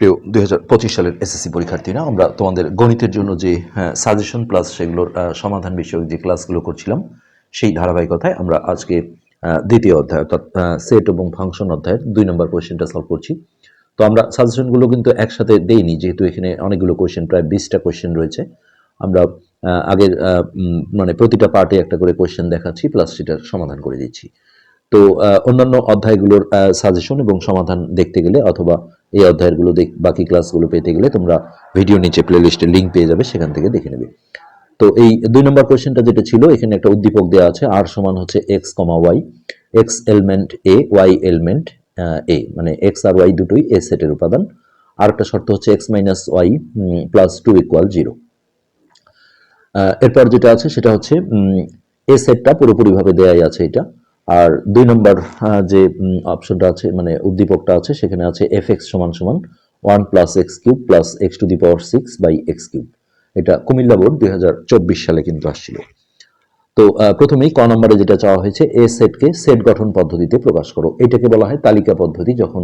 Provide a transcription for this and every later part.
প্রিয় দুই হাজার পঁচিশ সালের এসএসসি পরীক্ষার্থীরা, আমরা তোমাদের গণিতের জন্য যে সাজেশন প্লাস সেগুলোর সমাধান বিষয়ক যে ক্লাসগুলো করছিলাম, সেই ধারাবাহিকতায় আমরা আজকে দ্বিতীয় অধ্যায় অর্থাৎ সেট এবং ফাংশন অধ্যায়ের দুই নম্বর কোয়েশ্চেনটা সলভ করছি। তো আমরা সাজেশনগুলো কিন্তু একসাথে দেইনি, যেহেতু এখানে অনেকগুলো কোয়েশ্চেন প্রায় বিশটা কোয়েশ্চেন রয়েছে। আমরা আগের মানে প্রতিটা পার্টে একটা করে কোয়েশ্চেন দেখাচ্ছি প্লাস সেটার সমাধান করে দিচ্ছি। তো অন্যান্য অধ্যায়গুলোর সাজেশন এবং সমাধান দেখতে গেলে অথবা এই অধ্যায়গুলো দেখ, বাকি ক্লাসগুলো পেতে গেলে তোমরা ভিডিও নিচে প্লে লিস্টে লিঙ্ক পেয়ে যাবে, সেখান থেকে দেখে নেবে। তো এই দুই নম্বর কোয়েশ্চেনটা যেটা ছিল, এখানে একটা উদ্দীপক দেওয়া আছে আর সমান হচ্ছে x comma y x element A y element A মানে এক্স আর ওয়াই দুটোই এ সেটের উপাদান। আর একটা শর্ত হচ্ছে x minus y plus two equal zero এরপর যেটা আছে, সেটা হচ্ছে এ সেটটা পুরোপুরিভাবে দেয়াই আছে এটা। আর দুই নম্বর যে অপশনটা আছে মানে উদ্দীপকটা আছে, সেখানে আছে এফ এক্স সমান সমান one plus x cube plus x to the power six by x cube. এটা কুমিল্লা বোর্ড দুই হাজার চব্বিশ সালে কিন্তু আসছিল। তো প্রথমেই ক নম্বরে যেটা চাওয়া হয়েছে এ সেটকে সেট গঠন পদ্ধতিতে প্রকাশ করো। এটাকে বলা হয় তালিকা পদ্ধতি, যখন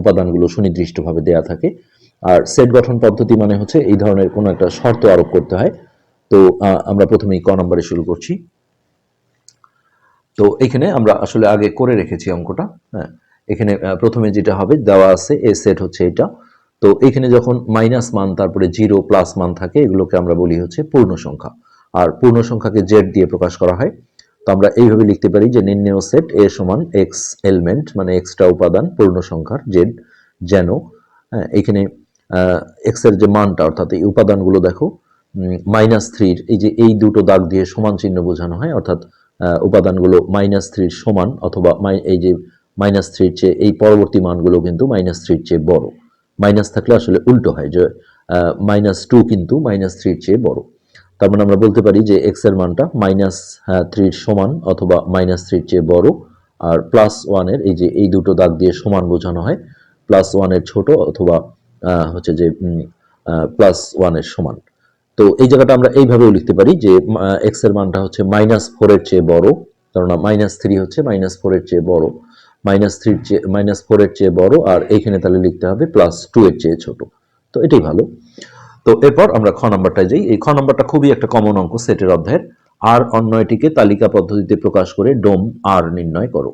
উপাদানগুলো সুনির্দিষ্টভাবে দেয়া থাকে। আর সেট গঠন পদ্ধতি মানে হচ্ছে এই ধরনের কোনো একটা শর্ত আরোপ করতে হয়। তো আমরা প্রথমেই ক নম্বরে শুরু করছি। তো এখানে আমরা আসলে আগে করে রেখেছি অঙ্কটা হ্যাঁ। এখানে প্রথমে যেটা হবে দেওয়া আছে এ সেট হচ্ছে এটা। তো এখানে যখন মাইনাস মান তারপরে জিরো প্লাস মান থাকে এগুলোকে আমরা বলি হচ্ছে পূর্ণ সংখ্যা। আর পূর্ণ সংখ্যাকে জেড দিয়ে প্রকাশ করা হয়। তো আমরা এইভাবে লিখতে পারি যে নির্ণেয় সেট এ সমান এক্স এলিমেন্ট মানে এক্সট্রা উপাদান পূর্ণ সংখ্যার জেড যেন হ্যাঁ, এখানে এক্সের যে মানটা অর্থাৎ এই উপাদানগুলো দেখো মাইনাস থ্রির এই যে এই দুটো দাগ দিয়ে সমান চিহ্ন বোঝানো হয় অর্থাৎ উপাদানগুলো মাইনাস থ্রির সমান অথবা এই যে মাইনাস থ্রির চেয়ে এই পরবর্তী মানগুলো কিন্তু মাইনাস থ্রির চেয়ে বড়। মাইনাস থাকলে আসলে উল্টো হয় যে মাইনাস টু কিন্তু মাইনাস থ্রির চেয়ে বড়। তার মানে আমরা বলতে পারি যে এক্সের মানটা মাইনাস থ্রির সমান অথবা মাইনাস থ্রির চেয়ে বড়। আর প্লাস ওয়ানের এই যে এই দুটো দাগ দিয়ে সমান বোঝানো হয় প্লাস ওয়ানের ছোট অথবা হচ্ছে যে প্লাস ওয়ানের সমান। তো এই জায়গাটা আমরা এইভাবেও লিখতে পারি যে এক্সের মানটা হচ্ছে মাইনাস ফোরের চেয়ে বড়। কেননা মাইনাস থ্রি হচ্ছে মাইনাস ফোরের চেয়ে বড়। মাইনাস থ্রির চেয়ে মাইনাস ফোরের চেয়ে বড়, আর এইখানে তাহলে লিখতে হবে প্লাস টু এর চেয়ে ছোট। তো এটাই ভালো। তো এরপর আমরা খ নাম্বারটায় যাই। এই খ নাম্বারটা খুবই একটা কমন অঙ্ক সেটের অধ্যায়ের। আর অন্যটিকে তালিকা পদ্ধতিতে প্রকাশ করে ডোম আর নির্ণয় করো।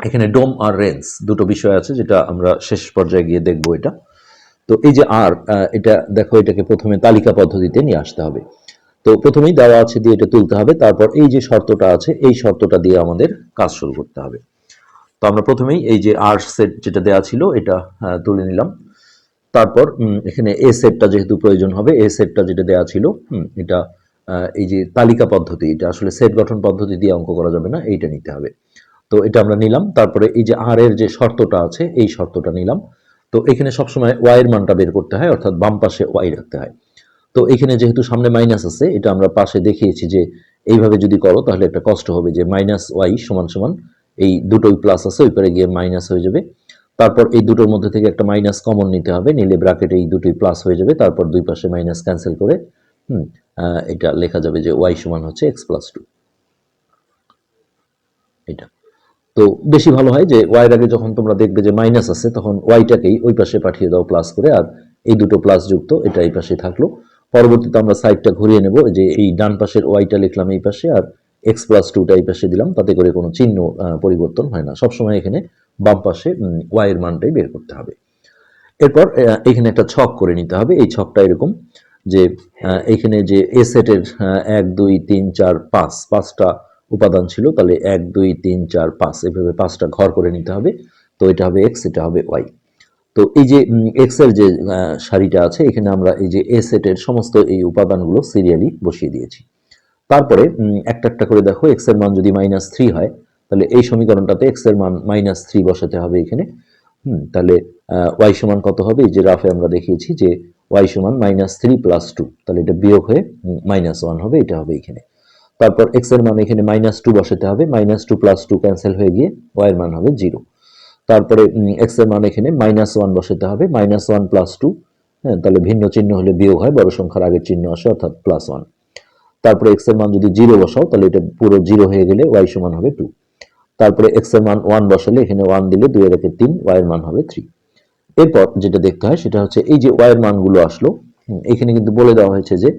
এখানে ডোম আর রেঞ্জ দুটো বিষয় আছে যেটা আমরা শেষ পর্যায়ে গিয়ে দেখব এটা। তো এই যে আর এটা দেখো এটাকে প্রথমে তালিকা পদ্ধতিতে নিয়ে আসতে হবে। তো প্রথমেই দেওয়া আছে দিয়ে এটা তুলতে হবে, তারপর এই যে শর্তটা আছে, এই শর্তটা দিয়ে আমাদের কাজ শুরু করতে হবে। তো আমরা প্রথমেই এই যে আর সেট যেটা দেওয়া ছিল, এটা তুলে নিলাম। তারপর এখানে এ সেটটা যেহেতু প্রয়োজন হবে এ সেটটা যেটা দেওয়া ছিল এটা এই যে তালিকা পদ্ধতি, এটা আসলে সেট গঠন পদ্ধতি দিয়ে অঙ্ক করা যাবে না, এইটা নিতে হবে। তো এটা আমরা নিলাম, তারপরে এই যে আর এর যে শর্তটা আছে, এই শর্তটা নিলাম। তো এখানে সবসময় ওয়াই এর মানটা বের করতে হয়, অর্থাৎ বাম পাশে ওয়াই রাখতে হয়। তো এখানে যেহেতু সামনে মাইনাস আছে, এটা আমরা পাশে দেখিয়েছি যে এইভাবে যদি করো, তাহলে একটা কষ্ট হবে যে মাইনাস ওয়াই সমান সমান এই দুটোই প্লাস আছে, ওই পারে গিয়ে মাইনাস হয়ে যাবে। তারপর এই দুটোর মধ্যে থেকে একটা মাইনাস কমন নিতে হবে, নিলে ব্র্যাকেটে এই দুটোই প্লাস হয়ে যাবে, তারপর দুই পাশে মাইনাস ক্যান্সেল করে, হুম এটা লেখা যাবে যে ওয়াই সমান হচ্ছে এক্স প্লাস টু এটা। তো বেশি ভালো হয় যে ওয়াইয়ের আগে যখন তোমরা দেখবে যে মাইনাস আছে, তখন ওয়াইটাকেই ওই পাশে পাঠিয়ে দাও প্লাস করে, আর এই দুটো প্লাস যুক্ত, এটা এই পাশে থাকল। পরবর্তীতে আমরা সাইডটা ঘুরিয়ে নেব যে এই ডান পাশের ওয়াইটা লিখলাম এই পাশে, আর এক্স প্লাস টুটা এই পাশে দিলাম, তাতে করে কোনো চিহ্ন পরিবর্তন হয় না। সবসময় এখানে বাম পাশে ওয়াইয়ের মানটাই বের করতে হবে। এরপর এখানে একটা ছক করে নিতে হবে। এই ছকটা এরকম যে এখানে যে এ সেটের এক, দুই, তিন, চার, পাঁচ, পাঁচটা উপাদান ছিল, তাহলে এক, দুই, তিন, চার, পাঁচ, এভাবে পাঁচটা ঘর করে নিতে হবে। তো এটা হবে এক্স এটা হবে ওয়াই তো এই যে এক্সের যে সারিটা আছে, এখানে আমরা এই যে এ সেটের সমস্ত এই উপাদানগুলো সিরিয়ালি বসিয়ে দিয়েছি। তারপরে একটা একটা করে দেখো এক্সের মান যদি মাইনাস থ্রি হয়, তাহলে এই সমীকরণটাতে এক্সের মান মাইনাস থ্রি বসাতে হবে এখানে। হুম, তাহলে ওয়াই সমান কত হবে? এই যে রাফে আমরা দেখিয়েছি যে ওয়াই সমান মাইনাস থ্রি প্লাস টু তাহলে এটা বিয়োগ হয়ে মাইনাস ওয়ান হবে, এটা হবে এখানে। তারপর এক্সের মান এখানে মাইনাস টু বসাতে হবে minus two plus two cancel হয়ে গিয়ে ওয়াই এর মান হবে জিরো তারপরে এক্সের মান এখানে মাইনাস ওয়ান বসাতে হবে মাইনাস ওয়ান প্লাস টু হ্যাঁ তাহলে ভিন্ন চিহ্ন হলে বিয়োগ হয়, বড় সংখ্যার আগের চিহ্ন আসে, অর্থাৎ প্লাস ওয়ান তারপরে এক্সের মান যদি জিরো বসাও, তাহলে এটা পুরো জিরো হয়ে গেলে ওয়াই সমান হবে টু তারপরে এক্সের মান ওয়ান বসালে এখানে ওয়ান দিলে দুই এর একে তিন ওয়াই এর মান হবে থ্রি এরপর যেটা দেখতে হয় সেটা হচ্ছে এই যে ওয়াই ওয়াইয়ের মানগুলো আসলো এখানে কিন্তু বলে দেওয়া হয়েছে যে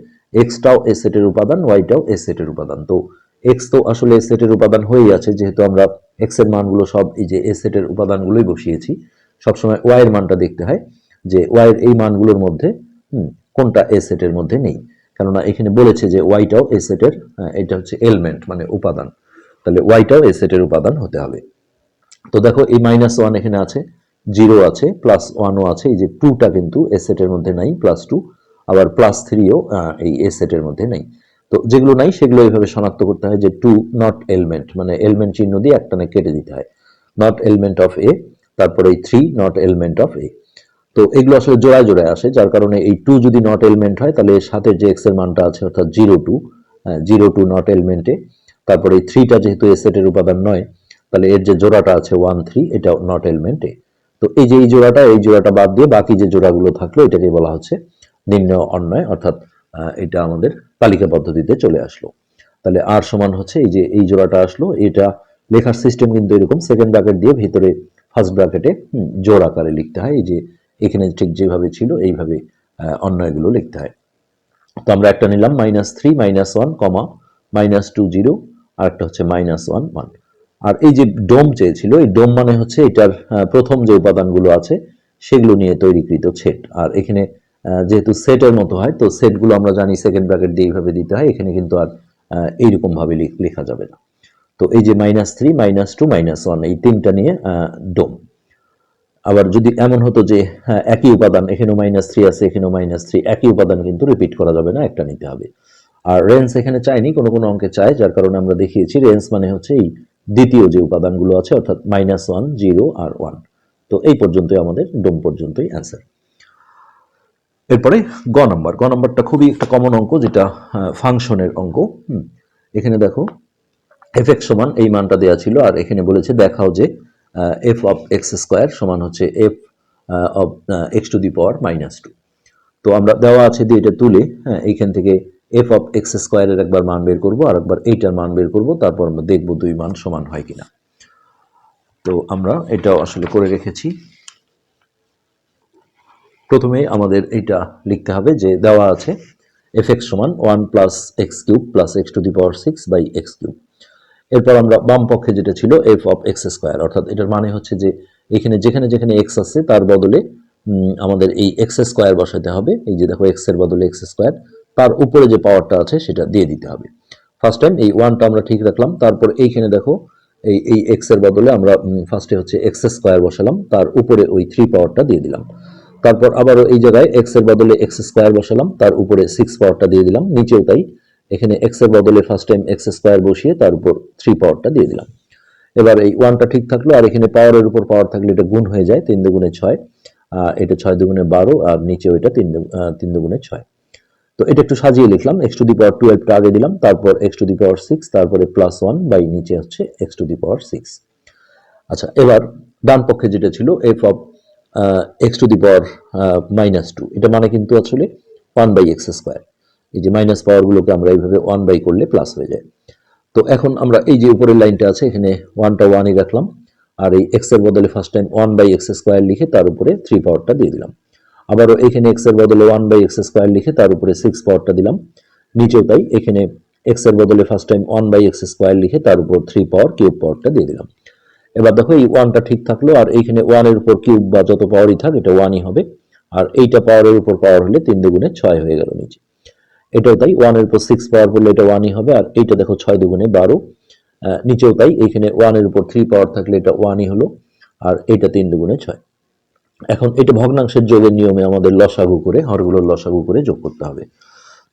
এক্সটাও এ সেটের উপাদান ওয়াইটাও এ সেটের উপাদান। তো এক্স তো আসলে এ সেটের উপাদান হয়েই আছে, যেহেতু আমরা এক্সের মানগুলো সব এই যে এ সেটের উপাদানগুলোই বসিয়েছি। সবসময় ওয়াই এর মানটা দেখতে হয় যে ওয়াই এর এই মানগুলোর মধ্যে কোনটা এ সেটের মধ্যে নেই। কেননা এখানে বলেছে যে ওয়াইটাও এ সেটের এটা হচ্ছে এলমেন্ট মানে উপাদান। তাহলে ওয়াইটাও এ সেটের উপাদান হতে হবে। তো দেখো এই মাইনাস ওয়ান এখানে আছে জিরো আছে প্লাস ওয়ানও আছে, এই যে টুটা কিন্তু এ সেটের মধ্যে নাই প্লাস টু আবার প্লাস থ্রিও এই এ সেটের মধ্যে নেই। তো যেগুলো নাই, সেগুলো এইভাবে শনাক্ত করতে হয় যে টু নট এলমেন্ট মানে এলমেন্ট চিহ্ন দিয়ে একটানে কেটে দিতে হয়। নট এলমেন্ট অফ এ তারপরে এই three not element of A তো এগুলো আসলে জোড়ায় জোড়ায় আসে, যার কারণে এই টু যদি নট এলিমেন্ট হয়, তাহলে সাথে যে এক্সের মানটা আছে, অর্থাৎ zero two zero two not এলিমেন্টে তারপরে এই থ্রিটা যেহেতু এ সেটের উপাদান নয়, তাহলে এর যে জোড়াটা আছে ওয়ান থ্রি এটা নট এলিমেন্টে তো এই যে এই জোড়াটা এই জোড়াটা বাদ দিয়ে বাকি যে জোড়াগুলো থাকল এটাকে বলা হচ্ছে নির্ণয় অন্যয়, অর্থাৎ এটা আমাদের তালিকা পদ্ধতিতে চলে আসলো। তাহলে আর সমান হচ্ছে এই যে এই জোড়াটা আসলো, এটা লেখার সিস্টেম কিন্তু এরকম সেকেন্ড ব্র্যাকেট দিয়ে ভিতরে ফার্স্ট ব্র্যাকেটে জোড় আকারে লিখতে হয়। এই যে এখানে ঠিক যেভাবে ছিল, এইভাবে অন্যয়গুলো লিখতে হয়। তো আমরা একটা নিলাম minus three minus one comma minus two zero আর একটা হচ্ছে মাইনাস ওয়ান ওয়ান আর এই যে ডোম চেয়েছিল, এই ডোম মানে হচ্ছে এটার প্রথম যে উপাদানগুলো আছে, সেগুলো নিয়ে তৈরিকৃত ছেট আর এখানে যেহেতু সেটের মতো হয় তো সেটগুলো আমরা জানি সেকেন্ড ব্র্যাকেট দিয়ে এইভাবে দিতে হয় এখানে কিন্তু আর আহ, এইরকম ভাবে লেখা যাবে না। তো এই যে minus three minus two minus one এই তিনটা নিয়ে ডোম আবার যদি এমন হতো যে হ্যাঁ, একই উপাদান এখানেও মাইনাস থ্রি আছে এখানেও মাইনাস থ্রি একই উপাদান কিন্তু রিপিট করা যাবে না একটা নিতে হবে। আর রেঞ্জ এখানে চাইনি কোনো কোনো অঙ্কে চায় যার কারণে আমরা দেখিয়েছি রেঞ্জ মানে হচ্ছে এই দ্বিতীয় যে উপাদানগুলো আছে অর্থাৎ মাইনাস ওয়ান জিরো আর ওয়ান তো এই পর্যন্তই আমাদের ডোম পর্যন্তই অ্যান্সার এরপরে গ নাম্বার। গ নাম্বারটা খুবই একটা কমন অঙ্ক, যেটা ফাংশনের অঙ্ক। এখানে দেখো এফ এক্স সমান এই মানটা দেওয়া ছিল, আর এখানে বলেছে দেখাও যে এফ অফ এক্স স্কোয়ার সমান হচ্ছে f of x to the power minus two তো আমরা দেওয়া আছে দিয়ে এটা তুলে হ্যাঁ এইখান থেকে এফ অফ এক্স স্কোয়ারের একবার মান বের করব, আর একবার এইটার মান বের করব, তারপর আমরা দেখব দুই মান সমান হয় কিনা। তো আমরা এটাও আসলে করে রেখেছি। প্রথমে আমাদের এইটা লিখতে হবে যে দেওয়া আছে এফ এক্স সমান one plus x cube plus x to the power six by x cube এরপর আমরা বাম পক্ষে যেটা ছিল এফ অফ এক্স স্কোয়ার অর্থাৎ এটার মানে হচ্ছে যে এখানে যেখানে যেখানে এক্স আছে তার বদলে আমাদের এই এক্স স্কোয়ার বসাতে হবে। এই যে দেখো এক্সের বদলে এক্স স্কোয়ার তার উপরে যে পাওয়ারটা আছে সেটা দিয়ে দিতে হবে। ফার্স্ট টাইম এই ওয়ানটা আমরা ঠিক রাখলাম, তারপর এইখানে দেখো এই এই এক্সের বদলে আমরা ফার্স্টে হচ্ছে এক্স স্কোয়ার বসালাম, তার উপরে ওই থ্রি পাওয়ারটা দিয়ে দিলাম। তারপর আবারও এই জায়গায় এক্সের বদলে এক্স স্কোয়ার বসালাম, তার উপরে সিক্স পাওয়ারটা দিয়ে দিলাম, নিচেও তাই। এখানে এক্সের বদলে ফার্স্ট টাইম এক্স স্কোয়ার বসিয়ে তার উপর থ্রি পাওয়ারটা দিয়ে দিলাম। এবার এই ওয়ানটা ঠিক থাকল, আর এখানে পাওয়ারের উপর পাওয়ার থাকলে এটা গুণ হয়ে যায় তিন দুগুণে ছয় এটা ছয় দুগুণে বারো, আর নিচেও এটা তিন তিন দুগুণে ছয়। তো এটা একটু সাজিয়ে লিখলাম এক্স টু দি পাওয়ার টুয়েলভটা আগে দিলাম, তারপর x to the power six তারপরে প্লাস ওয়ান বাই নিচে হচ্ছে x to the power six আচ্ছা এবার ডান পক্ষে যেটা ছিল f of x to the power minus two এটা মানে কিন্তু আসলে ওয়ান বাই এক্স স্কোয়ার এই যে মাইনাস পাওয়ারগুলোকে আমরা এইভাবে ওয়ান বাই করলে প্লাস হয়ে যায়। তো এখন আমরা এই যে উপরের লাইনটা আছে, এখানে ওয়ানটা ওয়ানই রাখলাম, আর এই এক্সের বদলে first time one by x square লিখে তার উপরে থ্রি পাওয়ারটা দিয়ে দিলাম। আবারও এখানে এক্সের বদলে ওয়ান বাই এক্স স্কোয়ার লিখে তার উপরে সিক্স পাওয়ারটা দিলাম। নিচেও তাই, এখানে এক্সের বদলে first time one by x square লিখে তার উপর থ্রি পাওয়ার কিউব পাওয়ারটা দিয়ে দিলাম। এবার দেখো এই ওয়ানটা ঠিক থাকল, আর এইখানে ওয়ানের উপর কিউব বা যত পাওয়ারই থাক, এটা ওয়ানই হবে। আর এইটা পাওয়ারের উপর পাওয়ার হলে তিন দুগুণে ছয় হয়ে গেল নিচে। এটাও তাই ওয়ানের উপর সিক্স পাওয়ার করলে এটা ওয়ানই হবে, আর এইটা দেখো ছয় দুগুণে বারো। নিচেও তাই, এইখানে ওয়ানের উপর থ্রি পাওয়ার থাকলে এটা ওয়ানই হলো, আর এইটা তিন দুগুণে ছয়। এখন এটা ভগ্নাংশের যোগের নিয়মে আমাদের লসাগু করে, হরগুলোর লসাগু করে যোগ করতে হবে।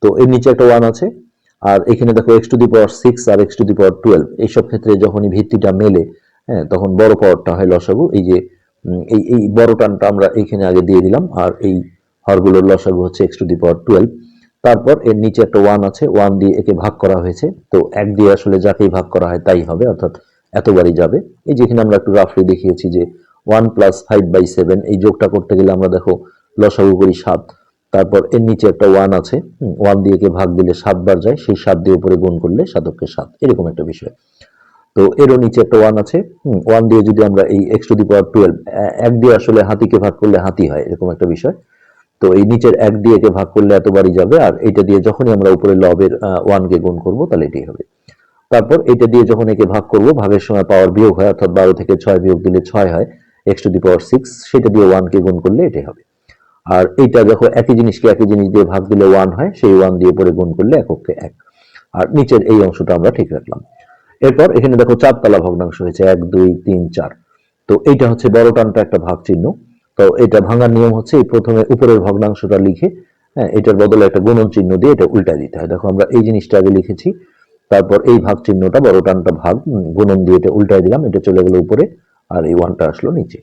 তো এর নিচে একটা ওয়ান আছে, আর এখানে দেখো x to the power six R x to the power twelve এইসব ক্ষেত্রে যখনই ভিত্তিটা মেলে হ্যাঁ তখন বড় পাওয়ারটা হয় লসাগু। এই যে এই এই বড় টানটা আমরা এইখানে আগে দিয়ে দিলাম, আর এই হরগুলোর লসাগু হচ্ছে x to the power twelve তারপর এর নিচে একটা ওয়ান আছে ওয়ান দিয়ে একে ভাগ করা হয়েছে। তো এক দিয়ে আসলে যাকেই ভাগ করা হয় তাই হবে, অর্থাৎ এতবারই যাবে। এই যেখানে আমরা একটু রাফলি দেখিয়েছি যে one plus five by seven এই যোগটা করতে গেলে আমরা দেখো লসাগু করি সাত। তারপর এর নিচে একটা ওয়ান আছে ওয়ান দিয়ে কে ভাগ দিলে সাতবার যায়, সেই সাত দিয়ে উপরে গুণ করলে সাতককে সাত। এরকম একটা বিষয়। তো এরও নিচে একটা ওয়ান আছে। ওয়ান দিয়ে যদি আমরা এই x to the power twelve এক দিয়ে আসলে হাতিকে ভাগ করলে হাতি হয়, এরকম একটা বিষয়। তো এই নিচের এক দিয়ে একে ভাগ করলে এতবারই যাবে, আর এটা দিয়ে যখনই আমরা উপরে লবের ওয়ানকে গুণ করব, তাহলে এটাই হবে। তারপর এটা দিয়ে যখন একে ভাগ করব, ভাগের সময় পাওয়ার বিয়োগ হয়, অর্থাৎ বারো থেকে ছয় বিয়োগ দিলে ছয় হয় x to the power six সেটা দিয়ে ওয়ানকে গুণ করলে এটাই হবে। আর এইটা যখন একই জিনিসকে একই জিনিস দিয়ে ভাগ দিলে ওয়ান হয়, সেই ওয়ান দিয়ে পরে গুণ করলে এককে এক। আর নিচের এই অংশটা আমরা ঠিক রাখলাম। এরপর এখানে দেখো চারতলা ভগ্নাংশ হয়েছে, এক, দুই, তিন, চার। তো এইটা হচ্ছে বড় টানটা একটা ভাগ চিহ্ন তো এটা ভাঙার নিয়ম হচ্ছে এই প্রথমে উপরের ভগ্নাংশটা লিখে হ্যাঁ এটার বদলে একটা গুণন চিহ্ন দিয়ে এটা উল্টা দিতে হয়। দেখো আমরা এই জিনিসটা আগে লিখেছি, তারপর এই ভাগ চিহ্নটা বড় টানটা ভাগ গুণন দিয়ে এটা উল্টায় দিলাম, এটা চলে গেল উপরে, আর এই ওয়ানটা আসলো নিচে।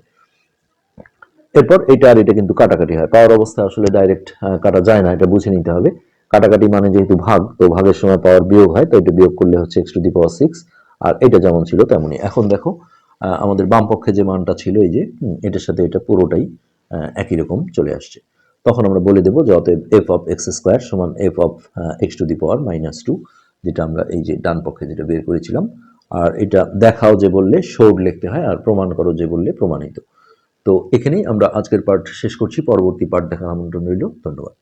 এরপর এটা আর এটা কিন্তু কাটাকাটি হয়। পাওয়ার অবস্থায় আসলে ডাইরেক্ট কাটা যায় না, এটা বুঝে নিতে হবে। কাটাকাটি মানে যেহেতু ভাগ, তো ভাগের সময় পাওয়ার বিয়োগ হয়, তো এটা বিয়োগ করলে হচ্ছে x to the power six আর এটা যেমন ছিল তেমনই। এখন দেখো আমাদের বাম পক্ষে যে মানটা ছিল এই যে এটার সাথে এটা পুরোটাই একই রকম চলে আসছে। তখন আমরা বলে দেবো যে অতএব এফ অফ এক্স স্কোয়ার সমান f of x to the power minus two যেটা আমরা এই যে ডান পক্ষে যেটা বের করেছিলাম। আর এটা দেখাও যে বললে শোড লিখতে হয়, আর প্রমাণ করো যে বললে প্রমাণিত। তো এখানেই আমরা আজকের পার্ট শেষ করছি, পরবর্তী পার্ট দেখার আমন্ত্রণ রইল। ধন্যবাদ।